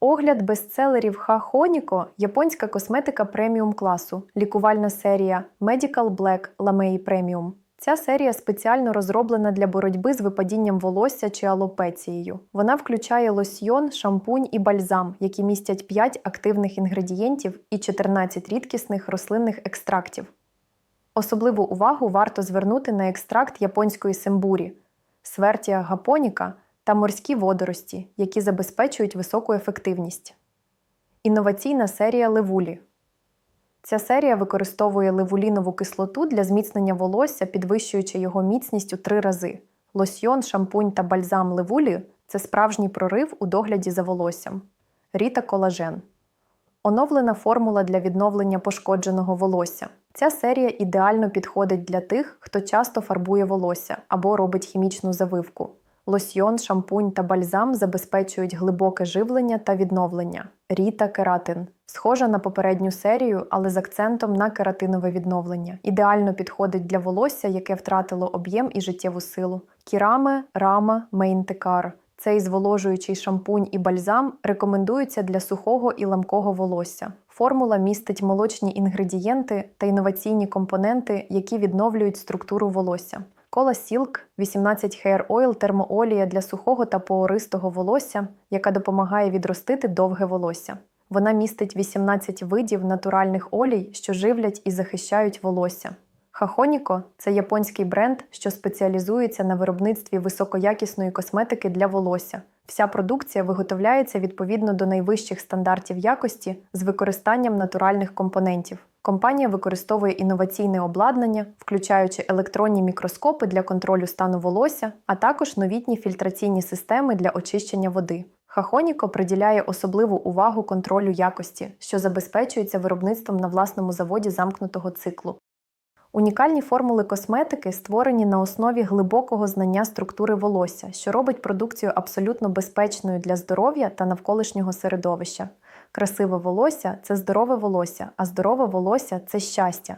Огляд бестселерів Хахоніко японська косметика преміум класу, лікувальна серія Medical Black Lamei Premium. Ця серія спеціально розроблена для боротьби з випадінням волосся чи алопецією. Вона включає лосьйон, шампунь і бальзам, які містять 5 активних інгредієнтів і 14 рідкісних рослинних екстрактів. Особливу увагу варто звернути на екстракт японської сембурі, свертія гапоніка та морські водорості, які забезпечують високу ефективність. Інноваційна серія левулі. Ця серія використовує левулінову кислоту для зміцнення волосся, підвищуючи його міцність у три рази. Лосьйон, шампунь та бальзам левулі це справжній прорив у догляді за волоссям. Ріта колаген. Оновлена формула для відновлення пошкодженого волосся. Ця серія ідеально підходить для тих, хто часто фарбує волосся або робить хімічну завивку. Лосьйон, шампунь та бальзам забезпечують глибоке живлення та відновлення. Ріта кератин схожа на попередню серію, але з акцентом на кератинове відновлення. Ідеально підходить для волосся, яке втратило об'єм і життєву силу. Кіраме, рама, мейнтекар. Цей зволожуючий шампунь і бальзам рекомендуються для сухого і ламкого волосся. Формула містить молочні інгредієнти та інноваційні компоненти, які відновлюють структуру волосся. Кола Silk 18 Hair Oil термоолія для сухого та пористого волосся, яка допомагає відростити довге волосся. Вона містить 18 видів натуральних олій, що живлять і захищають волосся. Хахоніко це японський бренд, що спеціалізується на виробництві високоякісної косметики для волосся. Вся продукція виготовляється відповідно до найвищих стандартів якості з використанням натуральних компонентів. Компанія використовує інноваційне обладнання, включаючи електронні мікроскопи для контролю стану волосся, а також новітні фільтраційні системи для очищення води. Хахоніко приділяє особливу увагу контролю якості, що забезпечується виробництвом на власному заводі замкнутого циклу. Унікальні формули косметики створені на основі глибокого знання структури волосся, що робить продукцію абсолютно безпечною для здоров'я та навколишнього середовища. Красиве волосся це здорове волосся, а здорове волосся це щастя.